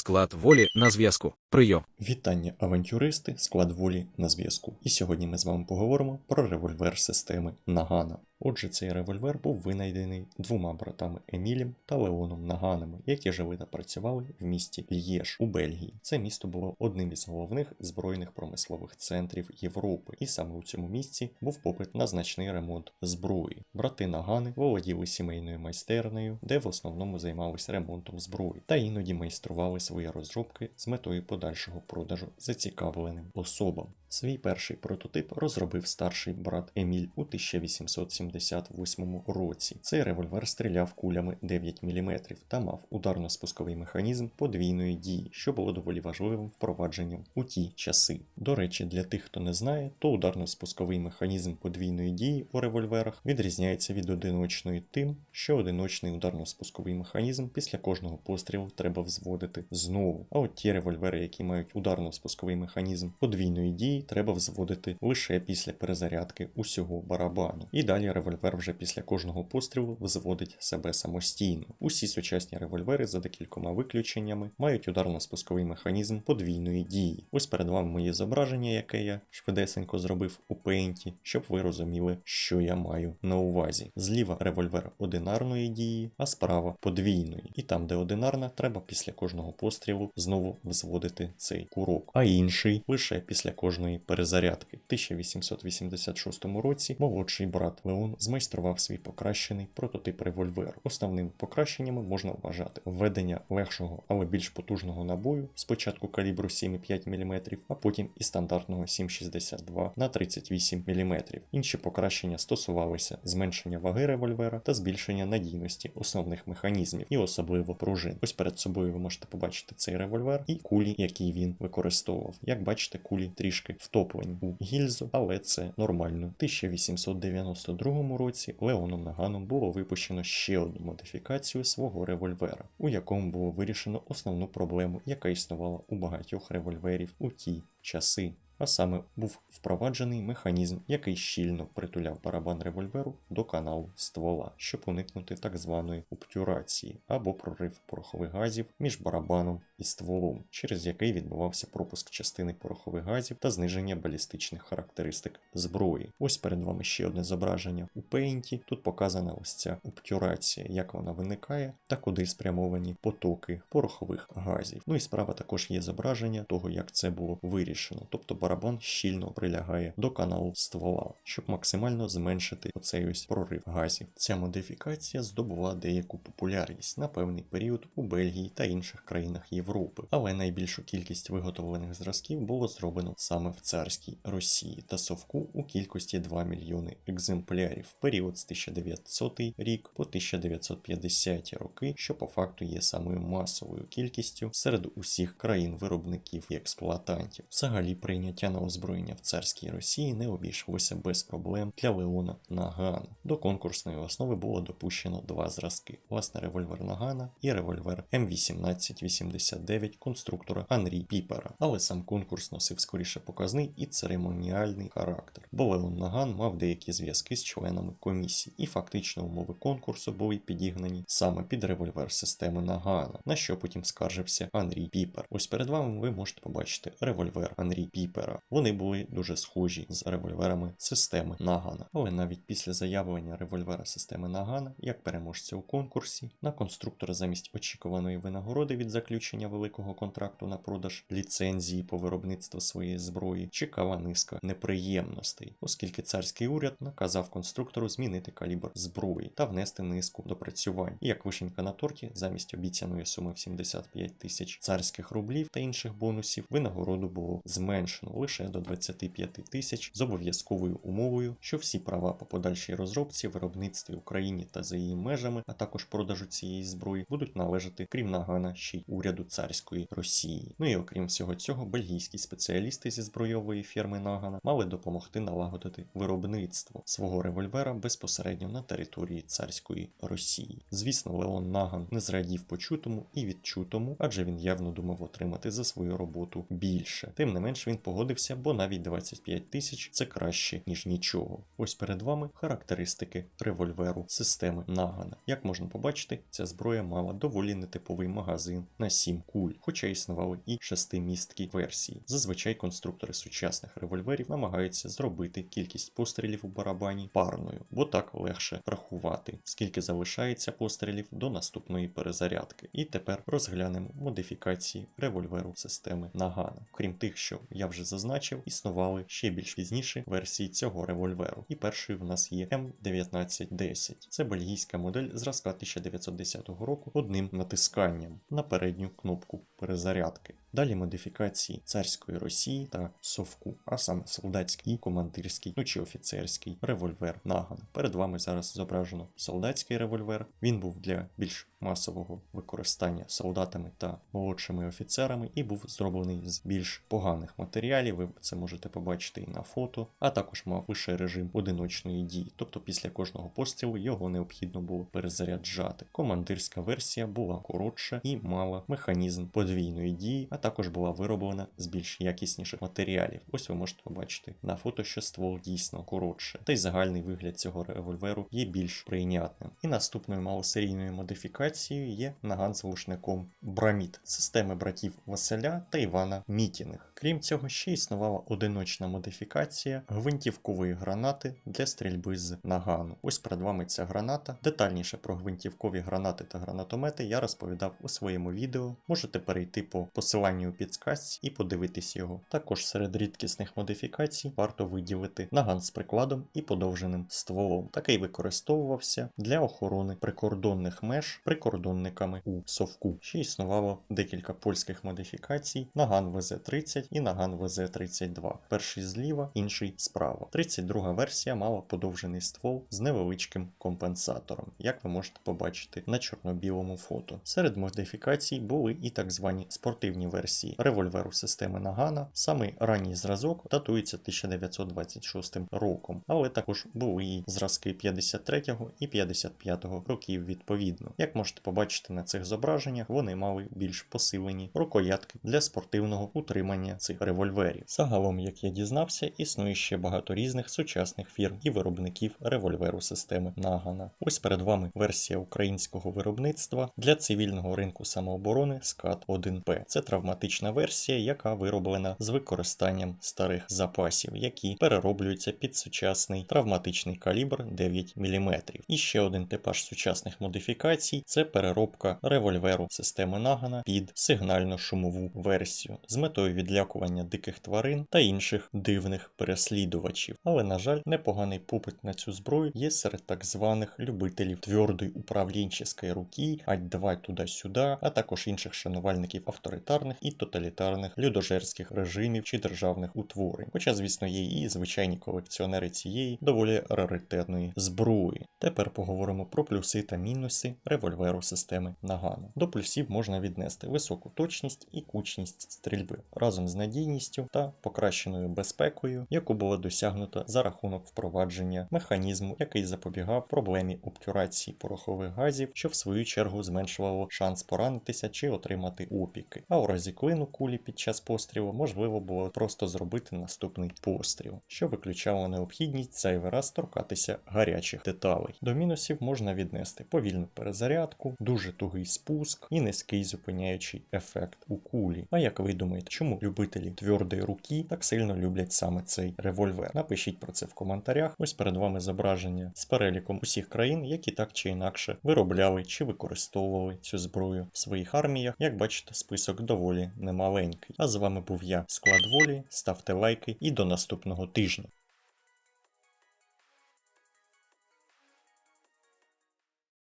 Склад волі на зв'язку. Прийом. Вітання, авантюристи, склад волі на зв'язку. І сьогодні ми з вами поговоримо про револьвер системи Нагана. Отже, цей револьвер був винайдений двома братами Емілем та Леоном Наганами, які жили та працювали в місті Л'єш у Бельгії. Це місто було одним із головних збройних промислових центрів Європи, і саме у цьому місці був попит на значний ремонт зброї. Брати Нагани володіли сімейною майстернею, де в основному займалися ремонтом зброї, та іноді майстрували свої розробки з метою подальшого продажу зацікавленим особам. Свій перший прототип розробив старший брат Еміль у 1878 році. Цей револьвер стріляв кулями 9 мм та мав ударно-спусковий механізм подвійної дії, що було доволі важливим впровадженням у ті часи. До речі, для тих, хто не знає, то ударно-спусковий механізм подвійної дії у револьверах відрізняється від одиночної тим, що одиночний ударно-спусковий механізм після кожного пострілу треба взводити знову. А от ті револьвери, які мають ударно-спусковий механізм подвійної дії, треба взводити лише після перезарядки усього барабану. І далі револьвер вже після кожного пострілу взводить себе самостійно. Усі сучасні револьвери за декількома виключеннями мають ударно-спусковий механізм подвійної дії. Ось перед вами моє зображення, яке я швидесенько зробив у пейнті, щоб ви розуміли, що я маю на увазі. Зліва револьвер одинарної дії, а справа подвійної. І там, де одинарна, треба після кожного пострілу знову взводити цей курок, а інший лише після кожної перезарядки. В 1886 році молодший брат Леон змайстрував свій покращений прототип револьверу. Основними покращеннями можна вважати введення легшого, але більш потужного набою, спочатку калібру 7,5 мм, а потім і стандартного 7,62 на 38 мм. Інші покращення стосувалися зменшення ваги револьвера та збільшення надійності основних механізмів і особливо пружин. Ось перед собою ви можете побачити цей револьвер і кулі, які він використовував. Як бачите, кулі трішки втоплені у гільзу, але це нормально. У 1892 році Леоном Наганом було випущено ще одну модифікацію свого револьвера, у якому було вирішено основну проблему, яка існувала у багатьох револьверів у ті часи. А саме був впроваджений механізм, який щільно притуляв барабан револьверу до каналу ствола, щоб уникнути так званої обтюрації або прорив порохових газів між барабаном і стволом, через який відбувався пропуск частини порохових газів та зниження балістичних характеристик зброї. Ось перед вами ще одне зображення у пейнті. Тут показана ось ця обтюрація, як вона виникає та куди спрямовані потоки порохових газів. Ну і справа також є зображення того, як це було вирішено, тобто барабан щільно прилягає до каналу ствола, щоб максимально зменшити оцей ось прорив газів. Ця модифікація здобула деяку популярність на певний період у Бельгії та інших країнах Європи, але найбільшу кількість виготовлених зразків було зроблено саме в царській Росії та совку у кількості 2 мільйони екземплярів в період з 1900 рік по 1950 роки, що по факту є самою масовою кількістю серед усіх країн-виробників і експлуатантів. Взагалі прийняття на озброєння в царській Росії не обійшлося без проблем для Леона Нагана. До конкурсної основи було допущено два зразки: власне револьвер Нагана і револьвер М1889 конструктора Анрі Піпера. Але сам конкурс носив скоріше показний і церемоніальний характер, бо Леон Наган мав деякі зв'язки з членами комісії, і фактично умови конкурсу були підігнані саме під револьвер системи Нагана, на що потім скаржився Анрі Піпер. Ось перед вами ви можете побачити револьвер Анрі Піпера. Вони були дуже схожі з револьверами системи Нагана. Але навіть після заявлення револьвера системи Нагана, як переможця у конкурсі, на конструктора замість очікуваної винагороди від заключення великого контракту на продаж ліцензії по виробництву своєї зброї чекала низка неприємностей, оскільки царський уряд наказав конструктору змінити калібр зброї та внести низку допрацювань. І як вишенька на торті, замість обіцяної суми в 75 тисяч царських рублів та інших бонусів, винагороду було зменшено лише до 25 тисяч з обов'язковою умовою, що всі права по подальшій розробці, виробництві Україні та за її межами, а також продажу цієї зброї, будуть належати крім Нагана ще й уряду царської Росії. Ну і окрім всього цього, бельгійські спеціалісти зі збройової фірми Нагана мали допомогти налагодити виробництво свого револьвера безпосередньо на території царської Росії. Звісно, Леон Наган не зрадів почутому і відчутому, адже він явно думав отримати за свою роботу більше. Тим не менш він погодився погодився, бо навіть 25 тисяч це краще, ніж нічого. Ось перед вами характеристики револьверу системи Нагана. Як можна побачити, ця зброя мала доволі нетиповий магазин на 7 куль, хоча існували і шестимісткі версії. Зазвичай конструктори сучасних револьверів намагаються зробити кількість пострілів у барабані парною, бо так легше рахувати, скільки залишається пострілів до наступної перезарядки. І тепер розглянемо модифікації револьверу системи Нагана. Крім тих, що я вже зазначив, існували ще більш пізніше версії цього револьверу. І першою в нас є М1910. Це бельгійська модель зразка 1910 року одним натисканням на передню кнопку перезарядки. Далі модифікації царської Росії та Совку, а саме солдатський і командирський, ну чи офіцерський револьвер Наган. Перед вами зараз зображено солдатський револьвер. Він був для більш масового використання солдатами та молодшими офіцерами і був зроблений з більш поганих матеріалів. Ви це можете побачити і на фото, а також мав лише режим одиночної дії, тобто після кожного пострілу його необхідно було перезаряджати. Командирська версія була коротша і мала механізм подвійної дії, а також була вироблена з більш якісніших матеріалів. Ось ви можете побачити на фото, що ствол дійсно коротше, та й загальний вигляд цього револьверу є більш прийнятним. І наступною малосерійною модифікацією є наган з глушником Браміт системи братів Василя та Івана Мітіних. Крім цього, ще існувала одиночна модифікація гвинтівкової гранати для стрільби з нагану. Ось перед вами ця граната. Детальніше про гвинтівкові гранати та гранатомети я розповідав у своєму відео. Можете перейти по посиланню у підсказці і подивитись його. Також серед рідкісних модифікацій варто виділити наган з прикладом і подовженим стволом. Такий використовувався для охорони прикордонних меж прикордонниками у совку. Ще існувало декілька польських модифікацій: наган ВЗ-30 і наган ВЗ-32. Перший зліва, інший справа. 32 версія мала подовжений ствол з невеличким компенсатором, як ви можете побачити на чорно-білому фото. Серед модифікацій були і так звані спортивні версії револьверу системи Нагана. Самий ранній зразок датується 1926 роком, але також були і зразки 53 і 55 років відповідно. Як можете побачити на цих зображеннях, вони мали більш посилені рукоятки для спортивного утримання цих револьверів. Загалом, як я дізнався, існує ще багато різних сучасних фірм і виробників револьверу системи Нагана. Ось перед вами версія українського виробництва для цивільного ринку самооборони скат 1П. Це травматична версія, яка вироблена з використанням старих запасів, які перероблюються під сучасний травматичний калібр 9 мм. І ще один типаж сучасних модифікацій це переробка револьверу системи Нагана під сигнально-шумову версію з метою відлякування диких тварин та інших дивних переслідувачів. Але, на жаль, непоганий попит на цю зброю є серед так званих любителів твердої управлінчої руки, ать давай туди-сюди, а також інших шанувальників авторитарних і тоталітарних людожерських режимів чи державних утворень. Хоча, звісно, є і звичайні колекціонери цієї доволі раритетної зброї. Тепер поговоримо про плюси та мінуси револьверу системи Нагана. До плюсів можна віднести високу точність і кучність стрільби разом з надійністю та покращеною безпекою, яку було досягнуто за рахунок впровадження механізму, який запобігав проблемі обтюрації порохових газів, що в свою чергу зменшувало шанс поранитися чи отримати опіки. А у разі клину кулі під час пострілу можливо було просто зробити наступний постріл, що виключало необхідність зайвий раз торкатися гарячих деталей. До мінусів можна віднести повільну перезарядку, дуже тугий спуск і низький зупиняючий ефект у кулі. А як ви думаєте, чому любителі твердої руки так сильно люблять саме цей револьвер? Напишіть про це в коментарях. Ось перед вами зображення з переліком усіх країн, які так чи інакше виробляли чи використовували цю зброю в своїх арміях. Як бачите, список доволі немаленький. А з вами був я, склад волі. Ставте лайки і до наступного тижня.